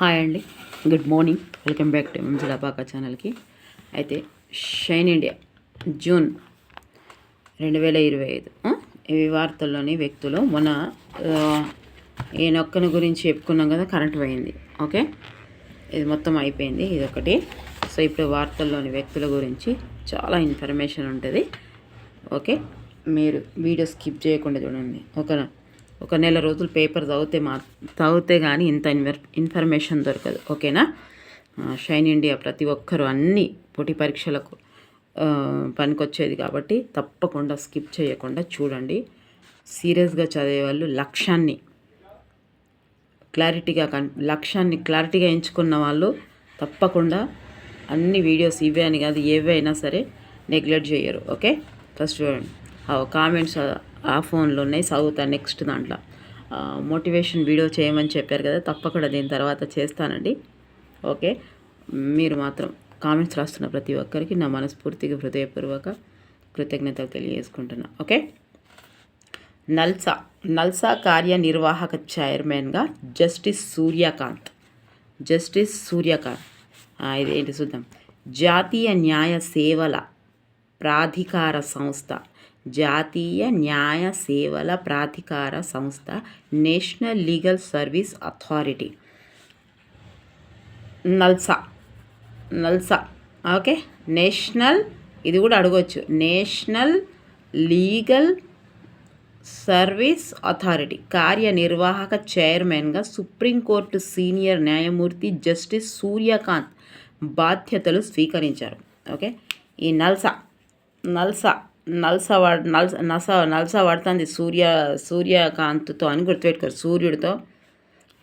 Hi అండి. Good morning welcome back to Angela పాక ఛానల్కి అయితే షైన్ ఇండియా జూన్ రెండు వేల ఇరవై ఐదు. ఇవి వార్తల్లోని వ్యక్తులు మన ఈ నొక్కను గురించి చెప్పుకున్నాం కదా కరెంట్ పోయింది. ఓకే? ఇది మొత్తం అయిపోయింది. ఇది ఒకటి సో ఇప్పుడు వార్తల్లోని వ్యక్తుల గురించి చాలా ఇన్ఫర్మేషన్ ఉంటుంది. ఓకే? మీరు వీడియో స్కిప్ చేయకుండా చూడండి. ఓకేనా? ఒక నెల రోజులు పేపర్ చదివితే మా చదివితే కానీ ఇంత ఇన్ఫర్మేషన్ దొరకదు. ఓకేనా? షైన్ ఇండియా ప్రతి ఒక్కరూ అన్ని పోటీ పరీక్షలకు పనికొచ్చేది కాబట్టి తప్పకుండా స్కిప్ చేయకుండా చూడండి. సీరియస్గా చదివే వాళ్ళు లక్ష్యాన్ని క్లారిటీగా కన్ లక్ష్యాన్ని క్లారిటీగా ఎంచుకున్న వాళ్ళు తప్పకుండా అన్ని వీడియోస్ ఇవే అని కాదు ఏవే అయినా సరే నెగ్లెక్ట్ చేయరు. ఓకే? ఫస్ట్ చూడండి. కామెంట్స్ ఆ ఫోన్లో ఉన్నాయి చదువుతా నెక్స్ట్ దాంట్లో. మోటివేషన్ వీడియో చేయమని చెప్పారు కదా తప్పకుండా దీని తర్వాత చేస్తానండి. ఓకే? మీరు మాత్రం కామెంట్స్ రాస్తున్న ప్రతి ఒక్కరికి నా మనస్ఫూర్తిగా హృదయపూర్వక కృతజ్ఞతలు తెలియజేసుకుంటున్నా. ఓకే? నల్సా నల్సా కార్యనిర్వాహక చైర్మన్గా జస్టిస్ సూర్యకాంత్. జస్టిస్ సూర్యకాంత్. ఇది ఏంటి చూద్దాం. జాతీయ న్యాయ సేవల ప్రాధికార సంస్థ. జాతీయ న్యాయ సేవల ప్రాధికార సంస్థ national legal service authority. NALSA. NALSA. Okay. National ఇది కూడా అడగవచ్చు నేషనల్ లీగల్ సర్వీస్ అథారిటీ. కార్యనిర్వాహక చైర్మన్గా సుప్రీంకోర్టు సీనియర్ న్యాయమూర్తి జస్టిస్ సూర్యకాంత్ బాధ్యతలు స్వీకరించారు. ఓకే. ఈ నల్సా. నల్సా. నల్సా వాడ్ నల్స నస నల్సా పడుతుంది సూర్య సూర్యకాంత్తో అని గుర్తుపెట్టుకోరు. సూర్యుడితో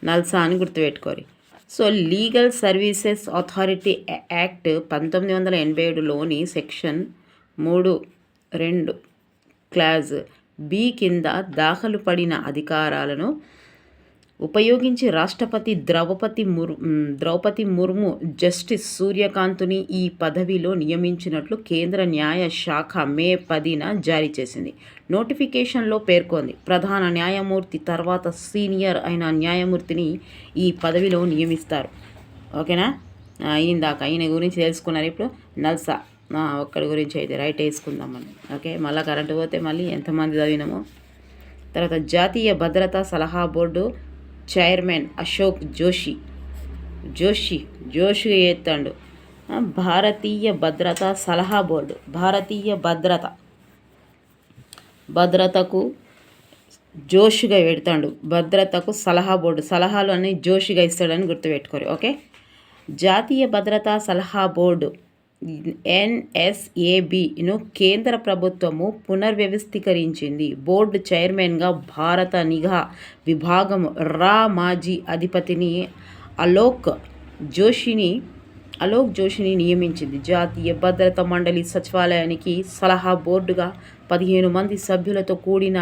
నల్సా అని గుర్తుపెట్టుకోరు. So legal services authority act పంతొమ్మిది వందల ఎనభై ఏడులోని సెక్షన్ మూడు రెండు క్లాజ్ బి కింద దాఖలు పడిన అధికారాలను ఉపయోగించి రాష్ట్రపతి ద్రౌపది ముర్ ద్రౌపది ముర్ము జస్టిస్ సూర్యకాంత్ని ఈ పదవిలో నియమించినట్లు కేంద్ర న్యాయ శాఖ మే పదిన జారీ చేసింది. నోటిఫికేషన్లో పేర్కొంది ప్రధాన న్యాయమూర్తి తర్వాత సీనియర్ అయిన న్యాయమూర్తిని ఈ పదవిలో నియమిస్తారు. ఓకేనా? ఆ, దాకా ఈయన గురించి తెలుసుకున్నారు ఇప్పుడు. నల్సా ఒక్కడి గురించి అయితే రైట్ వేసుకుందాం మనం. ఓకే మళ్ళీ కరెంటు పోతే మళ్ళీ ఎంతమంది చదివినామో. తర్వాత జాతీయ భద్రతా సలహా బోర్డు చైర్మన్ అశోక్ జోషి. జోషి జోషిగా ఎత్తాడు. భారతీయ భద్రతా సలహా బోర్డు. భారతీయ భద్రత. భద్రతకు జోషుగా పెడతాడు భద్రతకు సలహా బోర్డు. సలహాలు అన్నీ జోషిగా ఇస్తాడని గుర్తుపెట్టుకోరు. ఓకే? జాతీయ భద్రతా సలహా బోర్డు. ఎన్ఎస్ఏబిను కేంద్ర ప్రభుత్వము పునర్వ్యవస్థీకరించింది. బోర్డు చైర్మన్గా భారత నిఘా విభాగం రా మాజీ అధిపతిని అలోక్ జోషిని అలోక్ జోషిని నియమించింది. జాతీయ భద్రతా మండలి సచివాలయానికి సలహా బోర్డుగా పదిహేను మంది సభ్యులతో కూడిన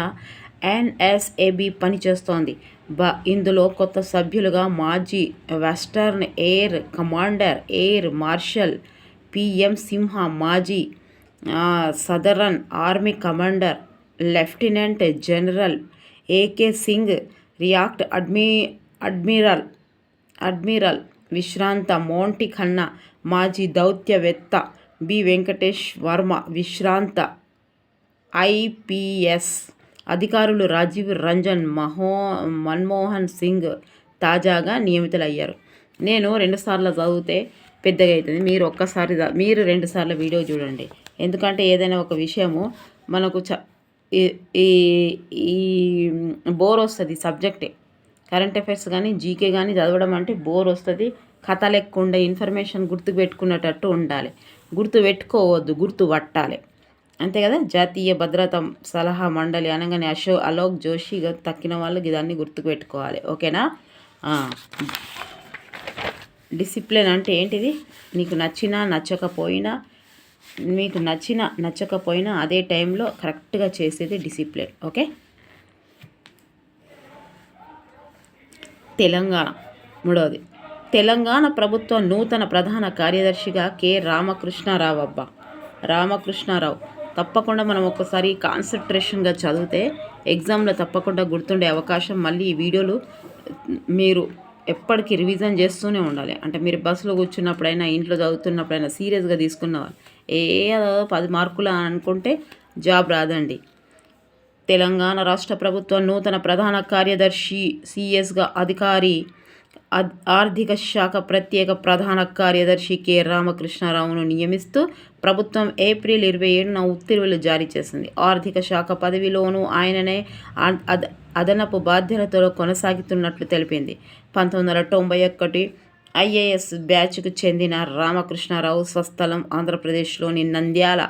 ఎన్ఎస్ఏబి పనిచేస్తోంది. బ ఇందులో కొత్త సభ్యులుగా మాజీ western air commander air marshal PM Simha మాజీ southern army commander lieutenant general AK Singh react అడ్మి అడ్మిరల్ అడ్మిరల్ విశ్రాంత మోంటి ఖన్నా మాజీ దౌత్యవేత్త బి వెంకటేష్ వర్మ విశ్రాంత ఐపిఎస్ అధికారులు రాజీవ్ రంజన్ మహో మన్మోహన్ సింగ్ తాజాగా నియమితులయ్యారు. నేను రెండుసార్లు చదివితే పెద్దగా అవుతుంది. మీరు ఒక్కసారి మీరు రెండుసార్లు వీడియో చూడండి. ఎందుకంటే ఏదైనా ఒక విషయము మనకు చ ఈ- ఈ ఈ బోర్ వస్తుంది సబ్జెక్టే కరెంట్ అఫైర్స్ కానీ జీకే కానీ చదవడం అంటే బోర్ వస్తుంది. కథ లేకుండా ఇన్ఫర్మేషన్ గుర్తు పెట్టుకునేటట్టు ఉండాలి. గుర్తు పెట్టుకోవద్దు గుర్తు పట్టాలి. అంతే కదా? జాతీయ భద్రత సలహా మండలి అనగానే అశో అలోక్ జోషి తక్కిన వాళ్ళు ఇదాన్ని గుర్తుకు పెట్టుకోవాలి. ఓకేనా? డిసిప్లిన్ అంటే ఏంటిది? నీకు నచ్చినా నచ్చకపోయినా మీకు నచ్చిన నచ్చకపోయినా అదే టైంలో కరెక్ట్గా చేసేది డిసిప్లిన్. ఓకే? తెలంగాణ. మూడవది తెలంగాణ ప్రభుత్వ నూతన ప్రధాన కార్యదర్శిగా కె. రామకృష్ణారావు అబ్బా. రామకృష్ణారావు తప్పకుండా మనం ఒక్కసారి కాన్సన్ట్రేషన్గా చదివితే ఎగ్జామ్లో తప్పకుండా గుర్తుండే అవకాశం మళ్ళీ ఈ వీడియోలు మీరు ఎప్పటికీ రివిజన్ చేస్తూనే ఉండాలి. అంటే మీరు బస్సులో కూర్చున్నప్పుడైనా ఇంట్లో చదువుతున్నప్పుడైనా సీరియస్గా తీసుకున్నవారు. ఏ పది మార్కులు అనుకుంటే జాబ్ రాదండి. తెలంగాణ రాష్ట్ర ప్రభుత్వం నూతన ప్రధాన కార్యదర్శి సిఎస్గా అధికారి ఆర్థిక శాఖ ప్రత్యేక ప్రధాన కార్యదర్శి కె. రామకృష్ణారావును నియమిస్తూ ప్రభుత్వం ఏప్రిల్ ఇరవై ఏడున ఉత్తర్వులు జారీ చేసింది. ఆర్థిక శాఖ పదవిలోనూ ఆయననే అదనపు బాధ్యతలో కొనసాగుతున్నట్లు తెలిపింది. పంతొమ్మిది వందల తొంభై ఒకటి ఐఏఎస్ బ్యాచ్కు చెందిన రామకృష్ణారావు స్వస్థలం ఆంధ్రప్రదేశ్లోని నంద్యాల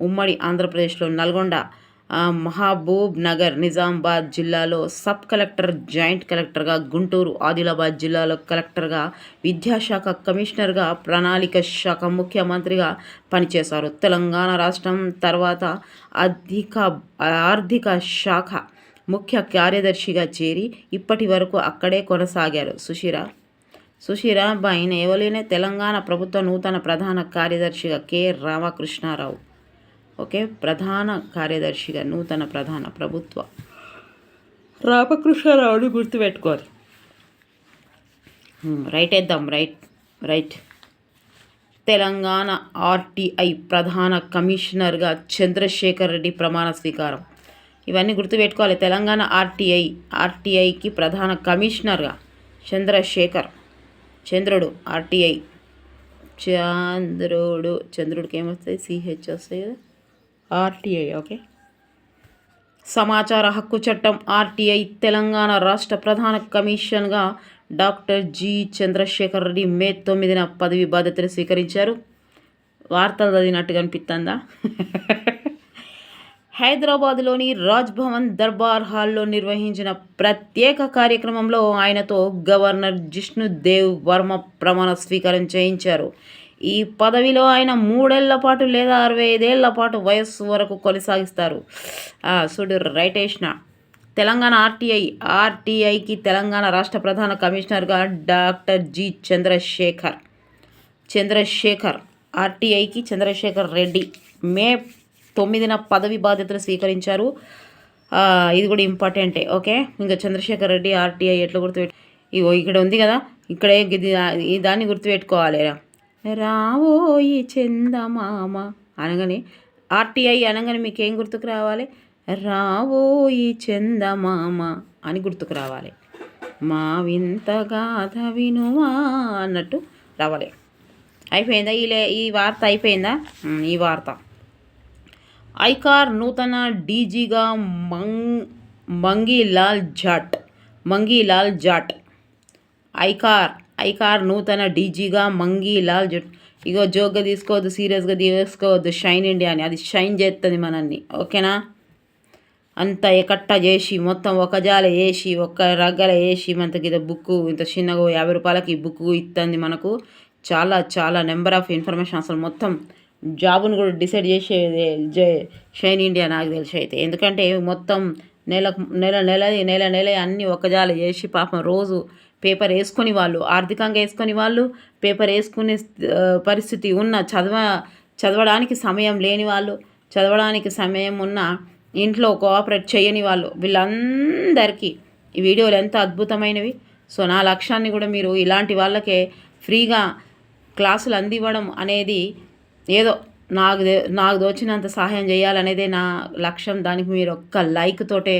ఉమ్మడి ఆంధ్రప్రదేశ్లో నల్గొండ మహబూబ్ నగర్ నిజామాబాద్ జిల్లాలో సబ్ కలెక్టర్ జాయింట్ కలెక్టర్గా గుంటూరు ఆదిలాబాద్ జిల్లాలో కలెక్టర్గా విద్యాశాఖ కమిషనర్గా ప్రణాళిక శాఖ ముఖ్యమంత్రిగా పనిచేశారు. తెలంగాణ రాష్ట్రం తర్వాత అధిక ఆర్థిక శాఖ ముఖ్య కార్యదర్శిగా చేరి ఇప్పటి వరకు అక్కడే కొనసాగారు. సుశీర సుశీర బైన్ ఎవలేనే తెలంగాణ ప్రభుత్వ నూతన ప్రధాన కార్యదర్శిగా కె. రామకృష్ణారావు ఓకే ప్రధాన కార్యదర్శిగా నూతన ప్రధాన ప్రభుత్వ. రామకృష్ణారావుని గుర్తుపెట్టుకోవాలి. రైట్ వేద్దాం రైట్ రైట్ తెలంగాణ ఆర్టీఐ ప్రధాన కమిషనర్గా చంద్రశేఖర్ రెడ్డి ప్రమాణ స్వీకారం. ఇవన్నీ గుర్తుపెట్టుకోవాలి. తెలంగాణ ఆర్టీఐ ఆర్టీఐకి ప్రధాన కమిషనర్గా చంద్రశేఖర్ చంద్రుడు ఆర్టీఐ. చంద్రుడు చంద్రుడికి ఏమొస్తాయి? సిహెచ్ వస్తాయి కదా? RTI okay. సమాచార హక్కు చట్టం ఆర్టీఐ తెలంగాణ రాష్ట్ర ప్రధాన కమిషన్గా doctor G Chandrashekar Reddy May తొమ్మిదిన పదవి బాధ్యతలు స్వీకరించారు. వార్తలు చదివినట్టుగా అనిపిస్తుందా హైదరాబాద్లోని రాజ్భవన్ దర్బార్ హాల్లో నిర్వహించిన ప్రత్యేక కార్యక్రమంలో ఆయనతో గవర్నర్ జిష్ణుదేవ్ వర్మ ప్రమాణ స్వీకారం చేయించారు. ఈ పదవిలో ఆయన మూడేళ్ళ పాటు లేదా అరవై ఐదేళ్ళ పాటు వయస్సు వరకు కొనసాగిస్తారు. ఆ, చూడు రైట్ వేసిన తెలంగాణ ఆర్టీఐ ఆర్టీఐకి తెలంగాణ రాష్ట్ర ప్రధాన కమిషనర్గా డాక్టర్ జి చంద్రశేఖర్. చంద్రశేఖర్ ఆర్టీఐకి చంద్రశేఖర్ రెడ్డి మే తొమ్మిదిన పదవి బాధ్యతలు స్వీకరించారు. ఇది కూడా ఇంపార్టెంటే ఓకే? ఇంకా చంద్రశేఖర్ రెడ్డి ఆర్టీఐ ఎట్లా గుర్తుపెట్టు ఇగో ఇక్కడ ఉంది కదా ఇక్కడే ఇది దాన్ని గుర్తుపెట్టుకోవాలి రావోయి చందమామ. అనగానే ఆర్టీఐ అనగానే మీకు ఏం గుర్తుకు రావాలి? రావోయి చందమామ అని గుర్తుకు రావాలి. మా వింత గాథ వినుమా అన్నట్టు రావాలి. అయిపోయిందా? ఈ లే ఈ వార్త అయిపోయిందా? ఈ వార్త. ఐకార్ నూతన డీజీగా మంగ్ మంగీలాల్ జాట్ మంగీలాల్ జాట్. ఐకార్ ఐకార్ నూతన డీజీగా మంగీలాల్ జట్ ఇగో జోక్గా తీసుకోవద్దు సీరియస్గా తీసుకోవద్దు షైన్ ఇండియా అని. అది షైన్ చేస్తుంది మనల్ని ఓకేనా? అంత ఎకట్ట చేసి మొత్తం ఒక జాల వేసి ఒక్క రగ్గల వేసి మనకి ఇది బుక్ ఇంత చిన్నగా యాభై రూపాయలకి ఈ బుక్ ఇస్తుంది మనకు. చాలా చాలా నెంబర్ ఆఫ్ ఇన్ఫర్మేషన్ అసలు మొత్తం జాబును కూడా డిసైడ్ చేసేది షైన్ ఇండియా నాకు తెలిసి అయితే. ఎందుకంటే మొత్తం నెల నెల నెల నెల నెల అన్నీ ఒకజాల చేసి పాపం రోజు పేపర్ వేసుకొని వాళ్ళు ఆర్థికంగా వేసుకొని వాళ్ళు పేపర్ వేసుకునే పరిస్థితి ఉన్న చదవ చదవడానికి సమయం లేని వాళ్ళు చదవడానికి సమయం ఉన్న ఇంట్లో కోఆపరేట్ చేయని వాళ్ళు వీళ్ళందరికీ ఈ వీడియోలు ఎంత అద్భుతమైనవి. సో నా లక్ష్యాన్ని కూడా మీరు ఇలాంటి వాళ్ళకే ఫ్రీగా క్లాసులు అందివ్వడం అనేది ఏదో నాకు నాకు దోచినంత సహాయం చేయాలనేదే నా లక్ష్యం. దానికి మీరు ఒక్క లైక్ తోటే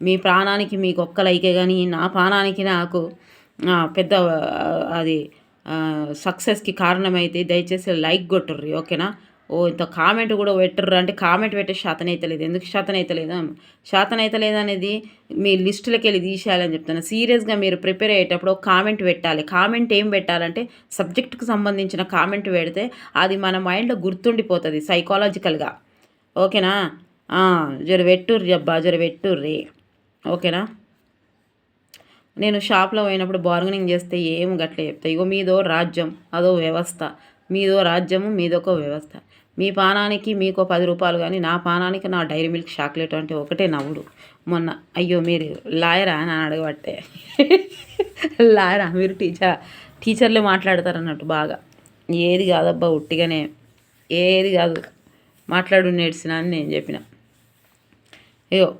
మీ ప్రాణానికి మీకు ఒక్క లైకే కానీ నా ప్రాణానికి నాకు పెద్ద అది సక్సెస్కి కారణమైతే దయచేసి లైక్ కొట్టుర్రి ఓకేనా ఓ ఇంత కామెంట్ కూడా పెట్టర్రు అంటే కామెంట్ పెట్టే శాతం అయితే లేదు. ఎందుకు శాతం అయితే లేదా? శాతం అయితే అనేది మీ లిస్టులకి వెళ్ళి తీసేయాలని చెప్తాను సీరియస్గా మీరు ప్రిపేర్ అయ్యేటప్పుడు ఒక కామెంట్ పెట్టాలి. కామెంట్ ఏం పెట్టాలంటే సబ్జెక్ట్కి సంబంధించిన కామెంట్ పెడితే అది మన మైండ్లో గుర్తుండిపోతుంది సైకాలజికల్గా ఓకేనా జర పెట్టుర్రి అబ్బా జర పెట్టుర్రి. ఓకేనా నేను షాప్లో పోయినప్పుడు బార్గెనింగ్ చేస్తే ఏం గట్లే చెప్తా. ఇగో మీదో రాజ్యం అదో వ్యవస్థ. మీదో రాజ్యము మీదొక వ్యవస్థ. మీ పానానికి మీకో పది రూపాయలు కానీ నా పానానికి నా డైరీ మిల్క్ చాక్లెట్ అంటే ఒకటే నవ్వుడు. మొన్న అయ్యో మీరు లాయరా అని అడగబట్టే. లాయరా మీరు టీచర్ టీచర్లే మాట్లాడతారు అన్నట్టు బాగా. ఏది కాదబ్బా ఉట్టిగానే ఏది కాదు. మాట్లాడు నేర్చిన అని నేను చెప్పిన. అయ్యో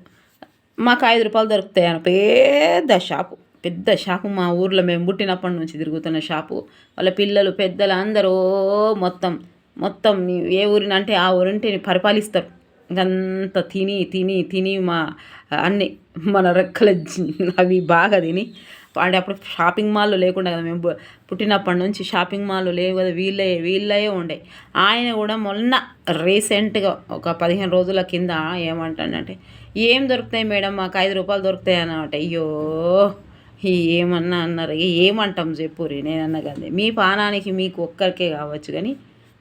మాకు ఐదు రూపాయలు దొరుకుతాయి అని. పెద్ద షాపు. పెద్ద షాపు. మా ఊర్లో మేము పుట్టినప్పటి నుంచి తిరుగుతున్న షాపు. వాళ్ళ పిల్లలు పెద్దలు అందరూ మొత్తం మొత్తం ఏ ఊరిని అంటే ఆ ఊరింటిని పరిపాలిస్తారు. ఇంకంత తిని తిని తిని మా అన్ని మన రెక్కల అవి బాగా తిని అంటే అప్పుడు షాపింగ్ మాల్ లేకుండా కదా మేము పుట్టినప్పటి నుంచి షాపింగ్ మాల్ లేవు కదా వీళ్ళే వీళ్ళే ఉండే. ఆయన కూడా మొన్న రీసెంట్గా ఒక పదిహేను రోజుల కింద ఏమంటానంటే ఏం దొరుకుతాయి మేడం? మాకు ఐదు రూపాయలు దొరుకుతాయి అన్నమాట అయ్యో ఏమన్నా అన్నారు? ఏమంటాం చెప్పురి నేను కదా మీ ప్రాణానికి మీకు ఒక్కరికే కావచ్చు కానీ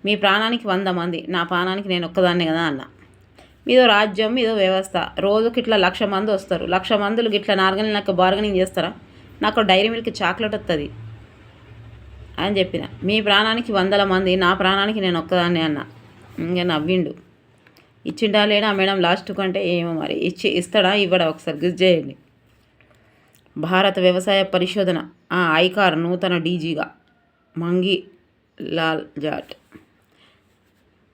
మీ ప్రాణానికి వంద మంది నా ప్రాణానికి నేను ఒక్కదాన్నే కదా అన్న. మీదో రాజ్యం మీదో వ్యవస్థ. రోజుకి ఇట్లా లక్ష మంది వస్తారు. లక్ష మందులు ఇట్లా నార్గని నాకు బార్గనింగ్ చేస్తారా? నాకు డైరీ మిల్క్ చాక్లెట్ వస్తుంది అని చెప్పిన. మీ ప్రాణానికి వందల మంది నా ప్రాణానికి నేను ఒక్కదాన్ని అన్న. ఇంకా నవ్విండు. ఇచ్చిండా లేడా మేడం లాస్ట్ కంటే ఏమో మరి. ఇచ్చి ఇస్తాడా? ఇవ్వడా? ఒకసారి గుర్తు చేయండి. భారత వ్యవసాయ పరిశోధన. ఐకార్ నూతన డీజీగా. మంగి లాల్ జాట్.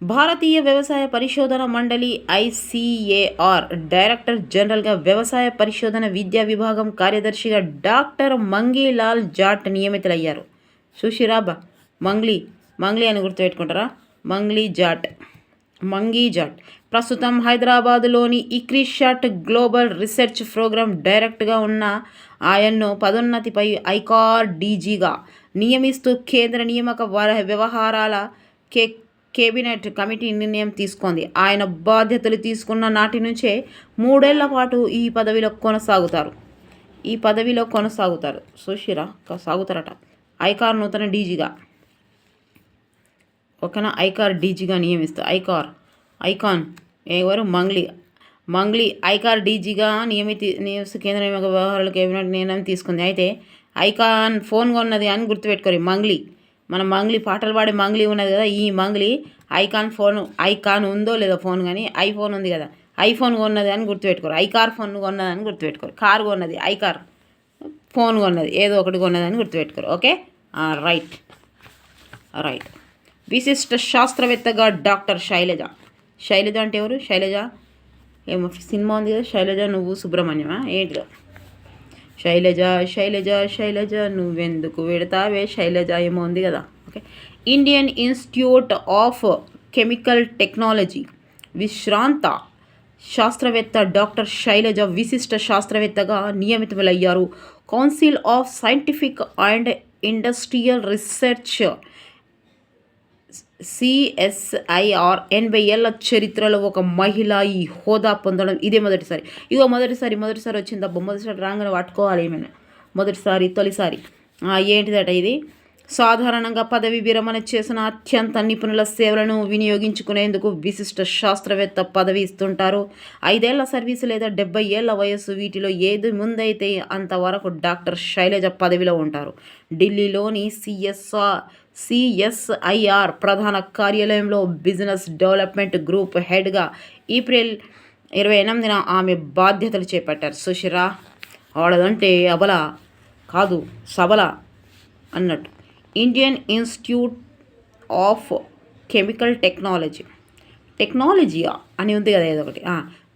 భారతీయ వ్యవసాయ పరిశోధన మండలి ఐసిఏఆర్ డైరెక్టర్ జనరల్గా వ్యవసాయ పరిశోధన విద్యా విభాగం కార్యదర్శిగా డాక్టర్ మంగీలాల్ జాట్ నియమితులయ్యారు. సుషిరాబా మంగ్లీ మంగ్లీ అని గుర్తుపెట్టుకుంటారా? మంగ్లీ జాట్ మంగీ జాట్. ప్రస్తుతం హైదరాబాదులోని ఇక్రిషాట్ గ్లోబల్ రీసెర్చ్ ప్రోగ్రాం డైరెక్ట్గా ఉన్న ఆయన్ను పదోన్నతిపై ఐకార్ డీజీగా నియమిస్తూ కేంద్ర నియామక వర- వ్యవహారాల కే కేబినెట్ కమిటీ నిర్ణయం తీసుకుంది. ఆయన బాధ్యతలు తీసుకున్న నాటి నుంచే మూడేళ్ళ పాటు ఈ పదవిలో కొనసాగుతారు. ఈ పదవిలో కొనసాగుతారు. సుశీరా సాగుతారట. ఐకార్ నూతన డీజీగా. ఓకేనా ఐకార్ డీజీగా నియమిస్తారు ఐకార్ ఐకాన్ ఎవరు? మంగ్లీ. మంగ్లీ ఐకార్ డీజీగా నియమిత నియమిస్తూ కేంద్ర నియామక వ్యవహారాల కేబినెట్ నిర్ణయం తీసుకుంది. అయితే ఐకాన్ ఫోన్ కొన్నది అని గుర్తుపెట్టుకోరు మంగ్లీ. మన మంగ్లీ పాటలు పాడే మంగ్లీ ఉన్నది కదా ఈ మంగ్లీ ఐకాన్ ఫోన్ ఐకాన్ ఉందో లేదో ఫోన్ కానీ ఐఫోన్ ఉంది కదా ఐఫోన్ కొన్నది అని గుర్తుపెట్టుకోరు. ఐకార్ ఫోన్ కొన్నది అని గుర్తుపెట్టుకోరు. కార్ కొన్నది ఐకార్ ఫోన్ కొన్నది ఏదో ఒకటి కొన్నది అని గుర్తుపెట్టుకోరు. ఓకే? రైట్. రైట్. విశిష్ట శాస్త్రవేత్తగా డాక్టర్ శైలజ. శైలజ అంటే ఎవరు? శైలజ? ఏమో సినిమా ఉంది కదా శైలజ నువ్వు సుబ్రహ్మణ్యమా? ఏంటిదో? శైలజ శైలజ శైలజ నువ్వెందుకు పెడతావే శైలజ ఏమో ఉంది కదా. Okay Indian institute of chemical technology విశ్రాంత శాస్త్రవేత్త డాక్టర్ శైలజ విశిష్ట శాస్త్రవేత్తగా నియమితులయ్యారు. Council of scientific and industrial research CSIR ఎనభై ఏళ్ళ చరిత్రలో ఒక మహిళ ఈ హోదా పొందడం ఇదే మొదటిసారి. ఇగో మొదటిసారి మొదటిసారి వచ్చిందబ్బా మొదటిసారి రాగానే పట్టుకోవాలి ఏమైనా. మొదటిసారి తొలిసారి. ఏంటిదట ఇది? సాధారణంగా పదవి విరమణ చేసిన అత్యంత నిపుణుల సేవలను వినియోగించుకునేందుకు విశిష్ట శాస్త్రవేత్త పదవి ఇస్తుంటారు. ఐదేళ్ళ సర్వీసు లేదా డెబ్బై ఏళ్ళ వయస్సు వీటిలో ఏది ముందైతే అంతవరకు డాక్టర్ శైలజ పదవిలో ఉంటారు. ఢిల్లీలోని సిఎస్ఆర్ సిఎస్ఐఆర్ ప్రధాన కార్యాలయంలో బిజినెస్ డెవలప్మెంట్ గ్రూప్ హెడ్గా ఏప్రిల్ ఇరవై ఎనిమిదిన ఆమె బాధ్యతలు చేపట్టారు. సుషిరా వాళ్ళదంటే అబల కాదు సబల అన్నట్టు. Indian institute of chemical technology టెక్నాలజీయా అని ఉంది కదా ఏదో ఒకటి.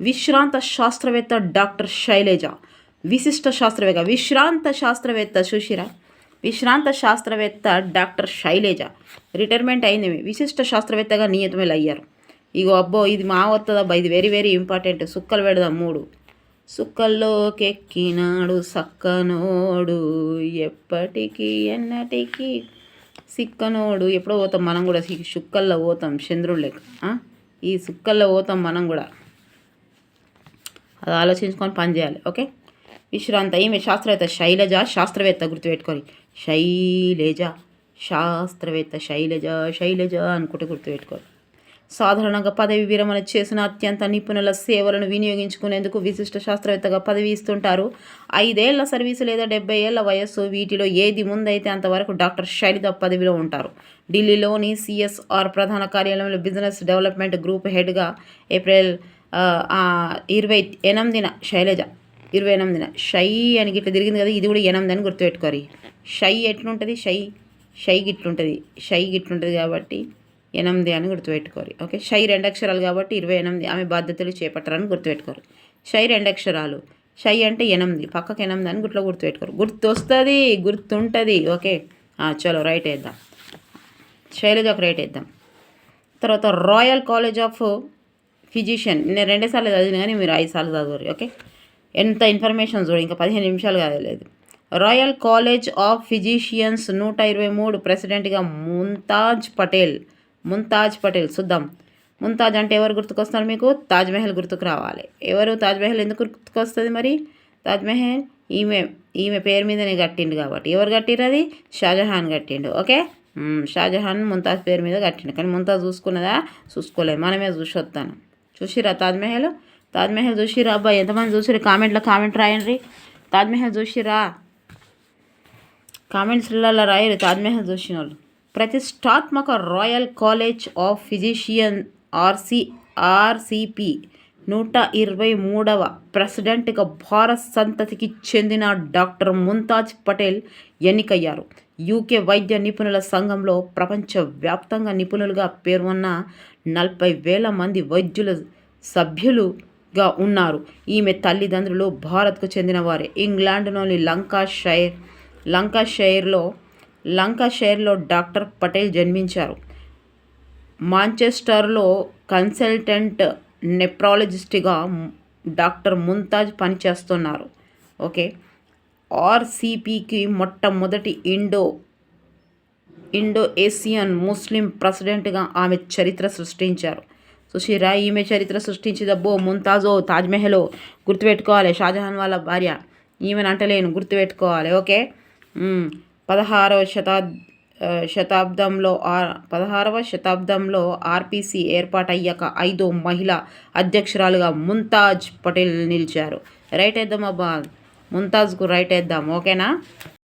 విశ్రాంత శాస్త్రవేత్త డాక్టర్ శైలేజ. విశిష్ట శాస్త్రవేత్త. విశ్రాంత శాస్త్రవేత్త సుశిర విశ్రాంత శాస్త్రవేత్త డాక్టర్ శైలేజ. రిటైర్మెంట్ అయింది. విశిష్ట శాస్త్రవేత్తగా నియమితులు అయ్యారు. ఇగో అబ్బో ఇది మా వస్తుందబ్బా ఇది వెరీ వెరీ ఇంపార్టెంట్. సుక్కలు పెడదాం మూడు. సుక్కల్లోకెక్కినాడు సక్కనోడు ఎప్పటికీ ఎన్నటికీ సిక్కనోడు. ఎప్పుడో పోతాం మనం కూడా సుక్కల్లో పోతాం చంద్రుడు లెక్క ఈ సుక్కల్లో పోతాం మనం కూడా. అది ఆలోచించుకొని పని చేయాలి ఓకే? విశ్రాంత ఈమె శాస్త్రవేత్త శైలజ శాస్త్రవేత్త గుర్తుపెట్టుకొని. శైలజ శాస్త్రవేత్త శైలజ శైలజ అనుకుంటే గుర్తుపెట్టుకోవాలి సాధారణంగా పదవి విరమణ చేసిన అత్యంత నిపుణుల సేవలను వినియోగించుకునేందుకు విశిష్ట శాస్త్రవేత్తగా పదవి ఇస్తుంటారు. ఐదేళ్ళ సర్వీసు లేదా డెబ్బై ఏళ్ళ వయస్సు వీటిలో ఏది ముందైతే అంతవరకు డాక్టర్ శైలజ పదవిలో ఉంటారు. ఢిల్లీలోని సిఎస్ఆర్ ప్రధాన కార్యాలయంలో బిజినెస్ డెవలప్మెంట్ గ్రూప్ హెడ్గా ఏప్రిల్ ఇరవై ఎనిమిదిన శైలజ ఇరవై ఎనిమిదిన షై అని గిట్ల తిరిగింది కదా ఇది కూడా ఎనిమిది అని గుర్తుపెట్టుకోరు. షై ఎట్లుంటుంది? షై షై గిట్లుంటుంది. షై గిట్లుంటుంది కాబట్టి ఎనిమిది అని గుర్తుపెట్టుకోరు ఓకే? షై రెండు అక్షరాలు కాబట్టి ఇరవై ఎనిమిది. ఆమె బాధ్యతలు చేపట్టరని గుర్తుపెట్టుకోరు షై రెండు అక్షరాలు. షై అంటే ఎనిమిది. పక్కకు ఎనిమిది అని గుట్లో గుర్తుపెట్టుకోరు. గుర్తు వస్తుంది గుర్తుంటుంది. ఓకే? చలో రైట్ వేద్దాం. శైలజకు రైట్ వేద్దాం. తర్వాత రాయల్ కాలేజ్ ఆఫ్ ఫిజిషియన్. నేను రెండేసార్లు చదివిన కానీ మీరు ఐదు సార్లు చదవరు. ఓకే? ఎంత ఇన్ఫర్మేషన్ చూడు ఇంకా పదిహేను నిమిషాలు కాదలేదు రాయల్ కాలేజ్ ఆఫ్ ఫిజిషియన్స్ నూట ఇరవై మూడు ప్రెసిడెంట్గా ముంతాజ్ పటేల్. ముంతాజ్ పటేల్ చూద్దాం. ముంతాజ్ అంటే ఎవరు గుర్తుకొస్తారు మీకు? తాజ్మహల్ గుర్తుకు రావాలి. ఎవరు? తాజ్మహల్ ఎందుకు గుర్తుకొస్తుంది మరి? తాజ్మహల్ ఈమె ఈమె పేరు మీదనే కట్టిండు కాబట్టి. ఎవరు కట్టిరు అది? షాజహాన్ కట్టిండు. ఓకే? షాజహాన్ ముంతాజ్ పేరు మీద కట్టిండు. కానీ ముంతాజ్ చూసుకున్నదా? చూసుకోలేదు. మనమే చూసి వస్తాను. చూసిరా తాజ్మహల్ తాజ్మహల్ చూసిరా అబ్బాయి ఎంతమంది చూసిరు కామెంట్లో కామెంట్ రాయండి. తాజ్మహల్ చూసిరా కామెంట్స్లలో రాయరు. తాజ్మహల్ చూసిన వాళ్ళు ప్రతిష్టాత్మక royal college of physician RC RCP నూట ఇరవై మూడవ ప్రెసిడెంట్గా భారత్ సంతతికి చెందిన డాక్టర్ ముంతాజ్ పటేల్ ఎన్నికయ్యారు. యూకే వైద్య నిపుణుల సంఘంలో ప్రపంచవ్యాప్తంగా నిపుణులుగా పేర్కొన్న నలభై వేల మంది వైద్యుల సభ్యులుగా ఉన్నారు. ఈమె తల్లిదండ్రులు భారత్కు చెందినవారే. ఇంగ్లాండ్లోని లంకాషైర్ లంకాషైర్లో లంకాషైర్లో డాక్టర్ పటేల్ జన్మించారు. మాంచెస్టర్లో కన్సల్టెంట్ నెప్రాలజిస్ట్గా డాక్టర్ ముంతాజ్ పనిచేస్తున్నారు. ఓకే. ఆర్సిపికి మొట్టమొదటి ఇండో ఇండో ఏసియన్ ముస్లిం ప్రెసిడెంట్గా ఆమె చరిత్ర సృష్టించారు. సుషీరా ఈమె చరిత్ర సృష్టించిదబ్బో ముంతాజో తాజ్మహలో గుర్తుపెట్టుకోవాలి. షాజహాన్ వాళ్ళ భార్య. ఈమెను అంటలేను గుర్తుపెట్టుకోవాలి. ఓకే. పదహారవ శతాబ్ శతాబ్దంలో ఆర్ పదహారవ శతాబ్దంలో ఆర్పిసి ఏర్పాటయ్యాక ఐదో మహిళ అధ్యక్షురాలుగా ముంతాజ్ పటేల్ నిలిచారు. రైట్ వేద్దామా అబ్బా. ముంతాజ్కు రైట్ వేద్దాం ఓకేనా?